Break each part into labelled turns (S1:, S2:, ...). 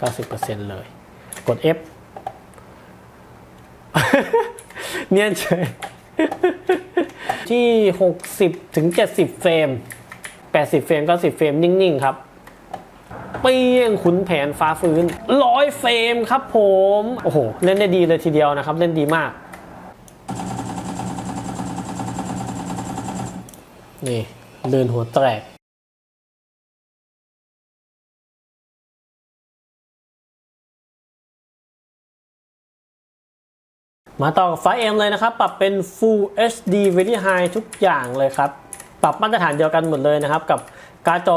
S1: 90%เลย กด F เนียนเฉยที่ 60 ถึง 70 เฟรม 80 เฟรม 90 เฟรม นิ่ง ๆ ครับเปี้ยงขุนแผนฟ้าฟื้นร้อยเฟรมครับผม โอ้โห เล่นได้ดีเลยทีเดียวนะครับ เล่นดีมาก นี่เดินหัวแตก มาต่อกับไฟเอ็มเลยนะครับ ปรับเป็น Full HD Very High ทุกอย่างเลยครับ ปรับมาตรฐานเดียวกันหมดเลยนะครับ กับการ์ดจอ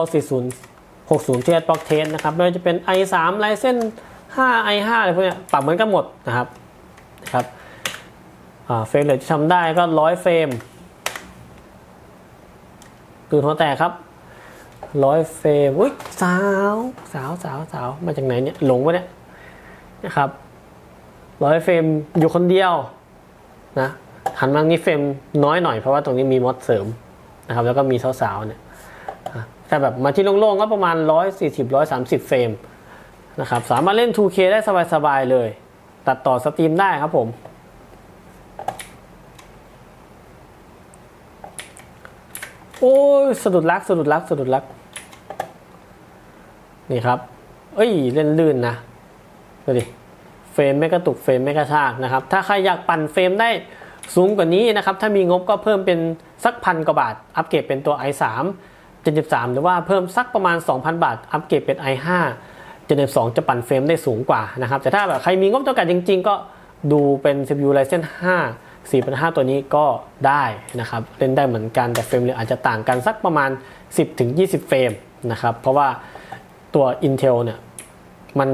S1: 4060 ที่ Xbox t e s นะครับ ไม่ว่าจะเป็น i3 Ryzen 5 i5 อะไรพวกนี้ปรับเหมือนกันหมดนะครับนะครับเฟรมเรทที่ทำได้ก็ 100 เฟรมดูหัวแตกครับ 100 เฟรมอุ้ยสาว สาวสาวสาวมาจากไหนเนี่ย หลงวะเนี่ยนะครับ ร้อยเฟรมอยู่คนเดียวนะหันมานี้เฟรมน้อยหน่อยเพราะว่าตรงนี้มีมอดเสริมนะครับ แล้วก็มีสาวๆเนี่ยอะแต่แบบมาที่โล่งๆก็ประมาณ 140 130 เฟรมนะครับสามารถเล่น 2K ได้สบายๆเลย ตัดต่อสตรีมได้ครับผมโอ้ยสะดุดรักสะดุดรักสะดุดรัก นี่ครับ เอ้ย เล่นลื่นนะ ดูดิ รม ไม่กระตุกเฟรมไม่กระชากนะครับ ถ้าใครอยากปั่นเฟรมได้สูงกว่านี้นะครับ ถ้ามีงบก็เพิ่มเป็นสักพันกว่าบาท อัปเกรดเป็นตัว i3 73 หรือว่าเพิ่มสักประมาณ 2,000 บาท อัปเกรดเป็น i5 72 จะปั่นเฟรมได้สูงกว่านะครับ แต่ถ้าแบบใครมีงบจำกัดจริง ๆ ก็ดูเป็น CPU Ryzen 5 4,500 ตัวนี้ก็ได้นะครับ เล่นได้เหมือนกันแต่เฟรมเลยอาจจะต่างกันสักประมาณ 10-20 เฟรมนะครับ เพราะว่าตัว Intel เนี่ยมัน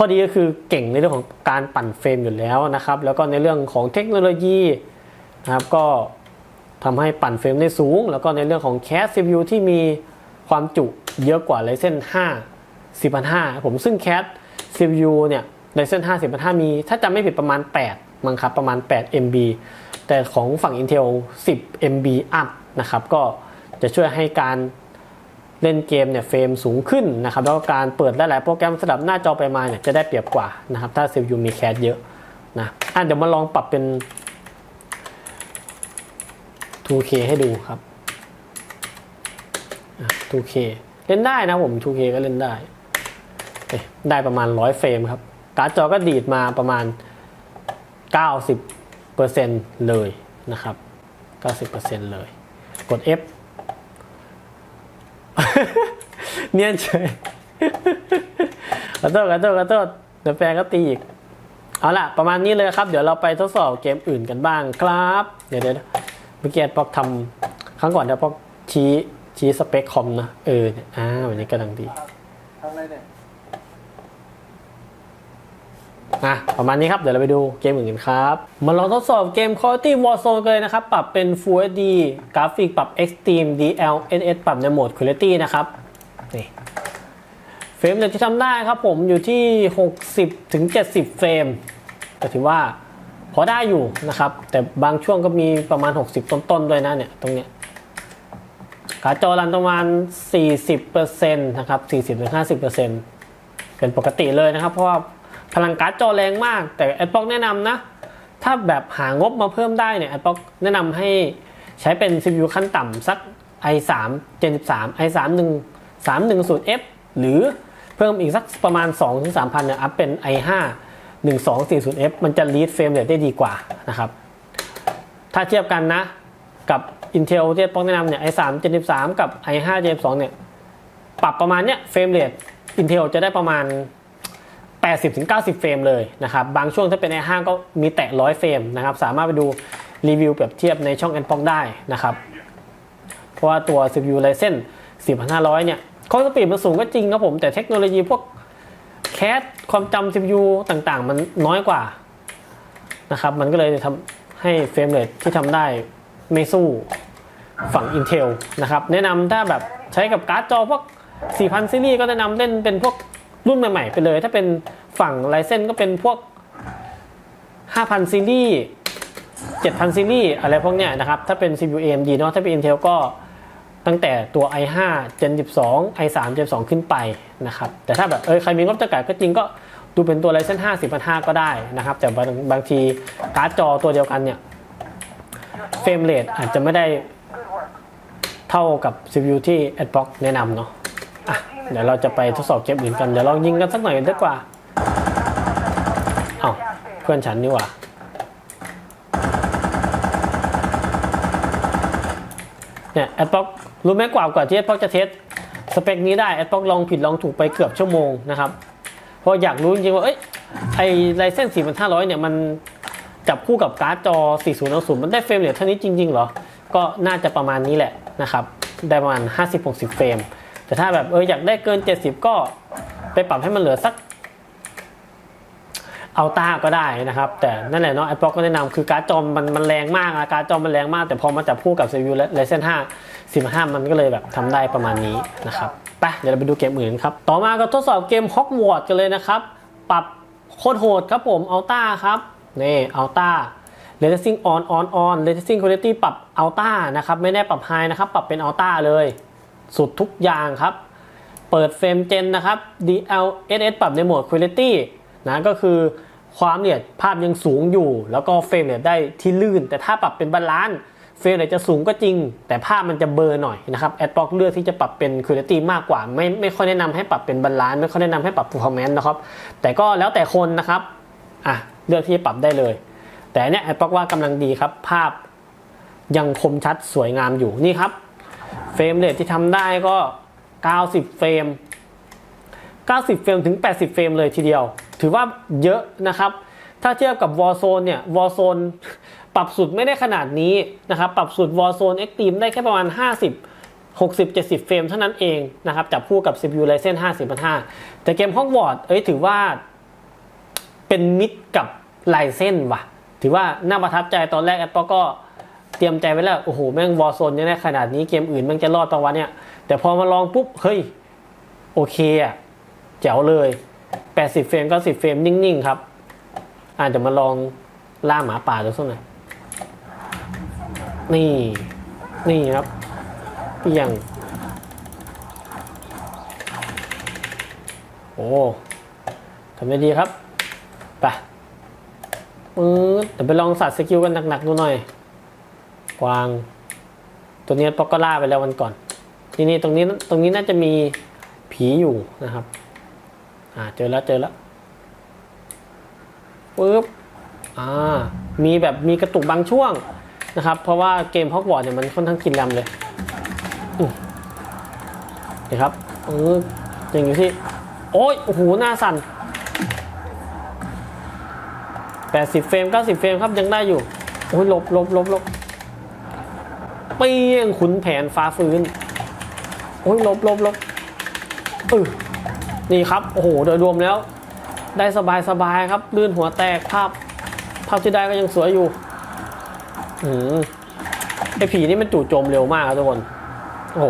S1: ข้อดีก็คือเก่งในเรื่องของการปั่นเฟรมอยู่แล้วนะครับ แล้วก็ในเรื่องของเทคโนโลยีนะครับก็ทำให้ปั่นเฟรมได้สูง แล้วก็ในเรื่องของแคส CPU ที่มีความจุเยอะกว่า Ryzen 5 4,500ผมซึ่งแคส CPU เนี่ย Ryzen 5 4,500มี ถ้าจำไม่ผิดประมาณ 8 มั้งครับ ประมาณ 8 MB แต่ของฝั่ง Intel 10 MB up นะครับ ก็จะช่วยให้การ เล่นเกมเนี่ยเฟรมสูงขึ้นนะครับแล้วก็การเปิดหลายๆโปรแกรมสลับหน้าจอไปมาเนี่ยจะได้เปรียบกว่านะครับถ้า CPU มีแคสเยอะนะอะเดี๋ยวมาลองปรับเป็น 2K ให้ดูครับ 2K เล่นได้นะผม 2K ก็เล่นได้ ได้ประมาณ 100 เฟรมครับ การ์ดจอก็ดีดมาประมาณ 90%เลยนะครับ 90%เลย กด F เนียนเฉยขอโทษขอโทษขอโทษเดี๋ยวแฟนก็ตีอีก เอาล่ะ ประมาณนี้เลยครับ เดี๋ยวเราไปทดสอบเกมอื่นกันบ้างครับ เดี๋ยวเดี๋ยวเมื่อกี้ป๊อกทำครั้งก่อนเดี๋ยวป๊อกชี้ชี้สเปคคอมนะ เออเนี่ยอ่าวันนี้กำลังดี
S2: ทำอะไรเนี่ย
S1: อะประมาณนี้ครับ เดี๋ยวเราไปดูเกมอื่นกันครับ มาลองทดสอบเกม Quality Warzone กันเลยนะครับ ปรับเป็น Full HD กราฟิกปรับ Extreme DLSS ปรับในโหมด Quality นะครับ นี่เฟรมเรทที่ทำได้ครับผมอยู่ที่ 60ถึง70 เฟรมก็ถือว่าพอได้อยู่นะครับ แต่บางช่วงก็มีประมาณ 60 ต้นๆด้วยนะเนี่ยตรงเนี้ยการ์ดจอรันประมาณ 40%นะครับ40-50%เป็นปกติเลยนะครับ เพราะว่าพลังการ์ดจอแรงมาก แต่แอดบ็อกแนะนำนะ ถ้าแบบหางบมาเพิ่มได้เนี่ยแอดบ็อกแนะนำให้ใช้เป็น CPU ขั้นต่ำสัก i3 Gen 13 i3 1 310F หรือเพิ่มอีกสักประมาณ 2-3,000เนี่ยอัพเป็น i5 1240F มันจะ read frame rate ได้ดีกว่านะครับ ถ้าเทียบกันนะกับ Intel ที่ป้องแนะนำเนี่ย i3 Gen 13กับ i5 Gen 12เนี่ย ปรับประมาณเนี้ยเฟรมเรท Intel จะได้ประมาณ 80-90 เฟรมเลยนะครับ บางช่วงถ้าเป็น i5 ก็มีแตะ 100 เฟรมนะครับ สามารถไปดูรีวิวเปรียบเทียบในช่อง n p o c ได้นะครับ เพราะว่าตัว CPU Ryzen 4500 เนี่ย คอสปีดมันสูงก็จริงครับผม แต่เทคโนโลยีพวกแคสความจำ CPU ต่างๆ มันน้อยกว่านะครับ มันก็เลยทำให้เฟรมเรทที่ทำได้ไม่สู้ฝั่ง Intel นะครับ แนะนำถ้าแบบใช้กับการ์ดจอพวก 4000 ซีรีส์ก็แนะนำเล่นเป็นพวกรุ่นใหม่ ๆ ไปเลย ถ้าเป็นฝั่ง Ryzen ก็เป็นพวก 5,000 ซีรีส์ 7,000 ซีรีส์ อะไรพวกเนี้ยนะครับ ถ้าเป็น CPU AMD เนาะถ้าเป็น Intel ก็ ตั้งแต่ตัว i5 Gen 12 i3 Gen 2 ขึ้นไปนะครับ แต่ถ้าแบบเออใครมีงบจำกัดก็จริงก็ดูเป็นตัว Ryzen 5 10,500ก็ได้นะครับ แต่บางบางทีการ์ดจอตัวเดียวกันเนี่ยเฟรมเรทอาจจะไม่ได้เท่ากับ CPU ที่ Xbox แนะนำเนาะอะเดี๋ยวเราจะไปทดสอบเกมอื่นกัน เดี๋ยวลองยิงกันสักหน่อยดีกว่า เอ้าเพื่อนฉันนี่ว่าเนี่ยแอดบ็อก รู้ไหมกว่ากว่าที่แอดบ็อกจะเทสสเปคนี้ได้แอดบ็อกลองผิดลองถูกไปเกือบชั่วโมงนะครับเพราะอยากรู้จริงๆว่าเอ้ยไอไลเซน4500 เนี่ยมันจับคู่กับการ์ดจอ 4060มันได้เฟรมเรทเท่านี้จริง ๆ เหรอ ก็น่าจะประมาณนี้แหละนะครับ ได้ประมาณ 50-60 เฟรม แต่ถ้าแบบเอออยากได้เกิน 70 ก็ไปปรับให้มันเหลือสักเอาต้าก็ได้นะครับ แต่นั่นแหละเนาะไอ p ็อกก็แนะนำคือการ์ดจอมันมันแรงมากนะการ์ดจอมันแรงมาก แต่พอมาจับคู่กับ CPU และ Ryzen 5 15 มันก็เลยแบบทำได้ประมาณนี้นะครับไปเดี๋ยวเราไปดูเกมอื่นครับ ต่อมาก็ทดสอบเกม Hogwarts กันเลยนะครับ ปรับโคตรโหดครับผมเอาต้าครับ นี่เอาต้า r e t i n g on on on r e t i n g quality ปรับเอาต้านะครับ ไม่ได้ปรับ high นะครับ ปรับเป็นเอาต้าเลย สุดทุกอย่างครับ เปิดเฟรมเจนนะครับ DLSS ปรับในโหมด Quality นะ ก็คือความละเอียดภาพยังสูงอยู่ แล้วก็เฟรมเรทได้ที่ลื่น แต่ถ้าปรับเป็นบาลานซ์ เฟรมเรทจะสูงก็จริง แต่ภาพมันจะเบอร์หน่อยนะครับแอดบล็อกเลือกที่จะปรับเป็น Quality มากกว่า ไม่ไม่ค่อยแนะนำให้ปรับเป็นบาลานซ์ไม่ค่อยแนะนำให้ปรับ Performance นะครับ แต่ก็แล้วแต่คนนะครับอะเลือกที่จะปรับได้เลย แต่เนี่ยแอดบล็อกว่ากำลังดีครับ ภาพยังคมชัดสวยงามอยู่นี่ครับเฟรมเรทที่ทำได้ก็ 90 เฟรม 90 เฟรมถึง 80 เฟรมเลยทีเดียว ถือว่าเยอะนะครับ ถ้าเทียบกับ Warzone เนี่ย Warzone ปรับสุดไม่ได้ขนาดนี้นะครับปรับสุด Warzone Extreme ได้แค่ประมาณ 50 60 70 เฟรมเท่านั้นเองนะครับจับคู่กับ CPU Ryzen 5 10,500แต่เกม Hogwarts เอ้ยถือว่าเป็นมิตรกับ Ryzen ว่ะ ถือว่าน่าประทับใจตอนแรกแอปเปิลก็เตรียมใจไว้แล้ว โอ้โห แม่ง Warzone ยังได้ขนาดนี้เกมอื่นแม่งจะรอดปะวะเนี่ย แต่พอมาลองปุ๊บ เฮ้ย โอเคอะแจ๋วเลย 80 เฟรม90เฟรมนิ่ง ๆ ครับ อาจจะมาลองล่าหมาป่าดูสักหน่อยนี่ นี่ครับเปียง โอ้ทำได้ดีครับไปเดี๋ยวไปลองสัตว์สกิลกันหนักๆดูหน่อย กวาง ตัวนี้ปอกก็ล่าไปแล้ววันก่อน ทีนี้ตรงนี้ตรงนี้น่าจะมีผีอยู่นะครับ อ่าเจอแล้วเจอแล้ว ปึ๊บอ่ามีแบบมีกระตุกบางช่วงนะครับ เพราะว่าเกมฮอกวอตส์เนี่ยมันค่อนข้างกินแรมเลยอืมเดี๋ยวครับเออยังอยู่ที่โอ้ยโอ้โหหน้าสั่น80 เฟรม 90 เฟรมครับยังได้อยู่โอ้ยหลบหลบหลบหลบเปี้ยงขุนแผนฟ้าฟื้นโอ้ยหลบหลบหลบเออนี่ครับ โอ้โห โดยรวมแล้ว ได้สบายสบายครับ ลื่นหัวแตกภาพ ภาพที่ได้ก็ยังสวยอยู่อืมไอผีนี่มันจู่โจมเร็วมากครับทุกคน โอ้โห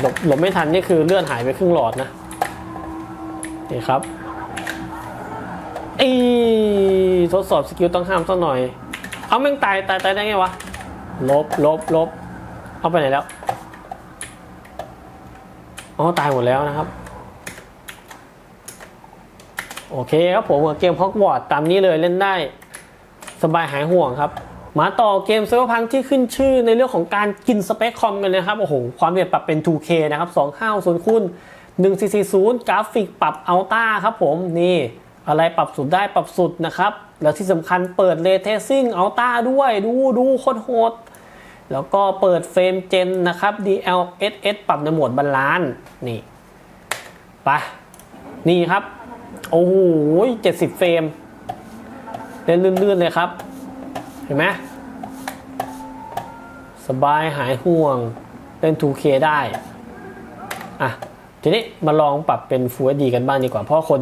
S1: หลบหลบไม่ทันนี่คือเลือดหายไปครึ่งหลอดนะนี่ครับอีทดสอบสกิลต้องห้ามสักหน่อย เอาแม่งตายตายตายได้ไงวะ ลบลบลบ เอาไปไหนแล้ว อ๋อ ตายหมดแล้วนะครับ โอเคครับผมกับเกมฮอกวอตตามนี้เลยเล่นได้ สบายหายห่วงครับ มาต่อเกมเซ y ร์พังที่ขึ้นชื่อในเรื่องของการกินสเปคคอมกันเลยครับ โอ้โห ความละเอียดปรับเป็น 2K นะครับ250คูณ1440 กราฟิกปรับอัลต้าครับผมนี่อะไรปรับสุดได้ปรับสุดนะครับ แล้วที่สำคัญเปิดเ y เทซิ่งอัลต้าด้วยดูดูโคตรโหดแล้วก็เปิดเฟรมเจนนะครับ DLSS ปรับในโหมดบาลานซ์นี่ไปนี่ครับ โอ้โหเจ็ดสิบเฟรมเล่นลื่นๆเลยครับ เห็นไหมสบายหายห่วง เล่น 2K ได้ อะ ทีนี้มาลองปรับเป็น Full HD กันบ้างดีกว่า เพราะคน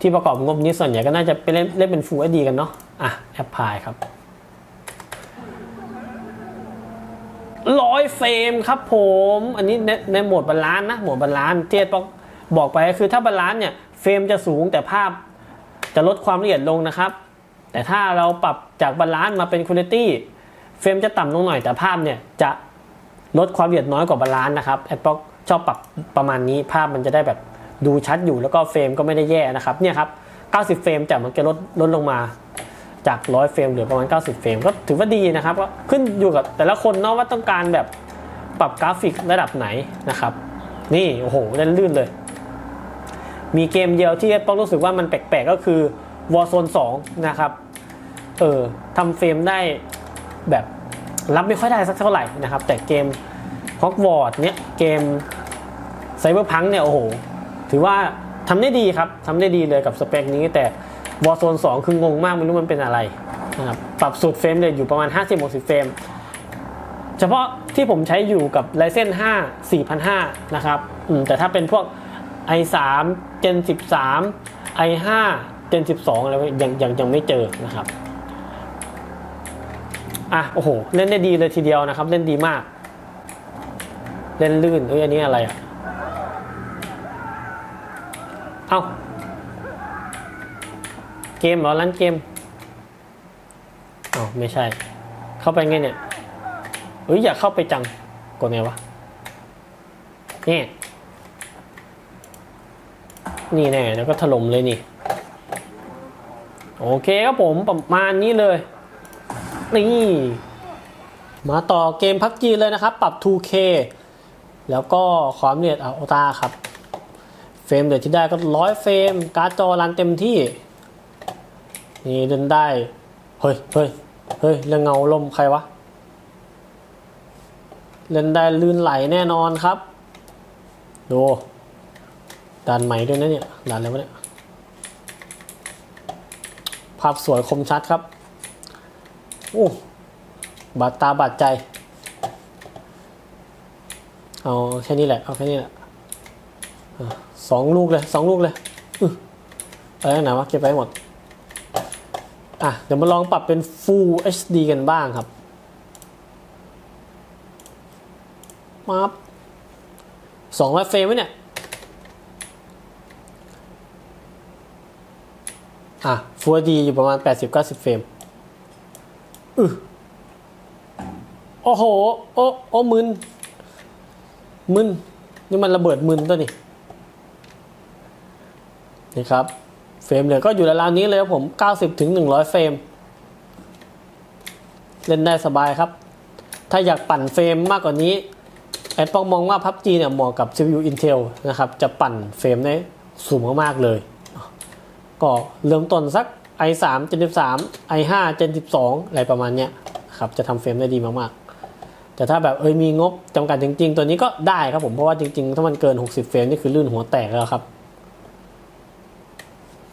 S1: ที่ประกอบงบนี้ส่วนใหญ่ก็น่าจะไปเล่นเล่นเป็น Full HD กันเนาะ อะ แอปพลายครับร้อยเฟรมครับผม อันนี้ในในโหมดบาลานซ์นะ โหมดบาลานซ์ที่บอก บอกไปก็คือถ้าบาลานซ์เนี่ยเฟรมจะสูงแต่ภาพจะลดความละเอียดลงนะครับ แต่ถ้าเราปรับจากบาลานซ์มาเป็นคุณภาพเฟรมจะต่ำลงหน่อยแต่ภาพเนี่ยจะลดความละเอียดน้อยกว่าบาลานซ์นะครับแอดบ็อกชอบปรับประมาณนี้ภาพมันจะได้แบบดูชัดอยู่แล้วก็เฟรมก็ไม่ได้แย่นะครับเนี่ยครับ 90 เฟรมแต่มันจะลดลดลงมาจาก 100 เฟรมเหลือประมาณ 90 เฟรมก็ถือว่าดีนะครับก็ขึ้นอยู่กับแต่ละคนเนาะว่าต้องการแบบปรับกราฟิกระดับไหนนะครับ นี่โอ้โหเล่นลื่นเลย มีเกมเดียวที่แอดบ็อกรู้สึกว่ามันแปลกๆก็คือ Warzone 2 นะครับ เออทำเฟรมได้แบบรับไม่ค่อยได้สักเท่าไหร่นะครับ แต่เกมฮอกวอตส์เนี่ยเกมไซเบอร์พังเนี่ยโอ้โห ถือว่าทำได้ดีครับทำได้ดีเลยกับสเปคนี้แต่วอ r z โซน2คืองงมากไม่รู้มันเป็นอะไรนะครับปรับสูตรเฟรมเลยอยู่ประมาณ 50-60 เฟรม เฉพาะที่ผมใช้อยู่กับ Ryzen 5 4005 นะครับอืมแต่ถ้าเป็นพวก i3 Gen 13 i5 Gen 12 อะไรยังยังยังไม่เจอนะครับอะโอ้โห เล่นได้ดีเลยทีเดียวนะครับ เล่นดีมาก เล่นลื่นเอ้ยอันนี้อะไรอะเอ้าเกมเหรอร้านเกมเอ้าไม่ใช่ เข้าไปไงเนี่ยเอ้ยอยากเข้าไปจัง กดไงวะนี่ นี่แน่แล้วก็ถล่มเลยนี่ โอเคครับผมประมาณนี้เลย นี่มาต่อเกมพักจีเลยนะครับ ปรับ 2K แล้วก็ความเอียดอัลตาครับ เฟรมเดี๋ยวที่ได้ก็ร้อยเฟรม การ์ดจอรันเต็มที่ นี่เล่นได้ เฮ้ยเฮ้ยเฮ้ยเรื่องเงาลมใครวะ เล่นได้ลื่นไหลแน่นอนครับ ดู ดันใหม่ด้วยนะเนี่ยดันอะไรวะเนี่ยภาพสวยคมชัดครับโอ้บาดตาบาดใจ เอาแค่นี้แหละ เอาแค่นี้แหละอสองลูกเลยสองลูกเลยอื้ออะไรนะวะเก็บไปหมด อะ เดี๋ยวมาลองปรับเป็น Full HD กันบ้างครับมาสองร้อยเฟรมไหมเนี่ย อะ Full HD อยู่ประมาณ 80-90 เฟรมอือโอ้โห โอ้โอ้มึน มึน นี่มันระเบิดมึนตัวนี่นี่ครับ เฟรมเลยก็อยู่ราวๆนี้เลยครับผม 90ถึง100 เฟรม เล่นได้สบายครับ ถ้าอยากปั่นเฟรมมากกว่านี้ แอดปองมองว่า PUBG เนี่ยเหมาะกับ CPU Intel นะครับ จะปั่นเฟรมได้สูงมากๆเลย ก็เริ่มต้นสัก i3 Gen 13 i5 Gen 12 อะไรประมาณเนี้ยครับจะทำเฟรมได้ดีมากๆ แต่ถ้าแบบเอ้ยมีงบจำกัดจริง ๆ ตัวนี้ก็ได้ครับผมเพราะว่าจริง ๆ ถ้ามันเกิน 60 เฟรมนี่คือลื่นหัวแตกแล้วครับ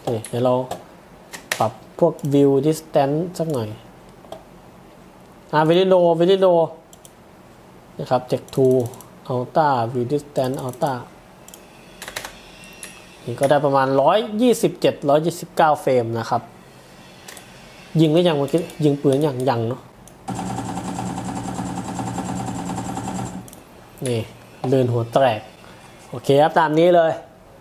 S1: เคเดี๋ยวเราปรับพวก view distance สักหน่อย อ่า very low very low นะครับ check to ultra view distance ultra นี่ก็ได้ประมาณ 127 129 เฟรมนะครับ ยิงหรือยังเมื่อกี้ยิงปืนอย่างยังเนาะนี่เลื่อนหัวแตก โอเคครับ ตามนี้เลย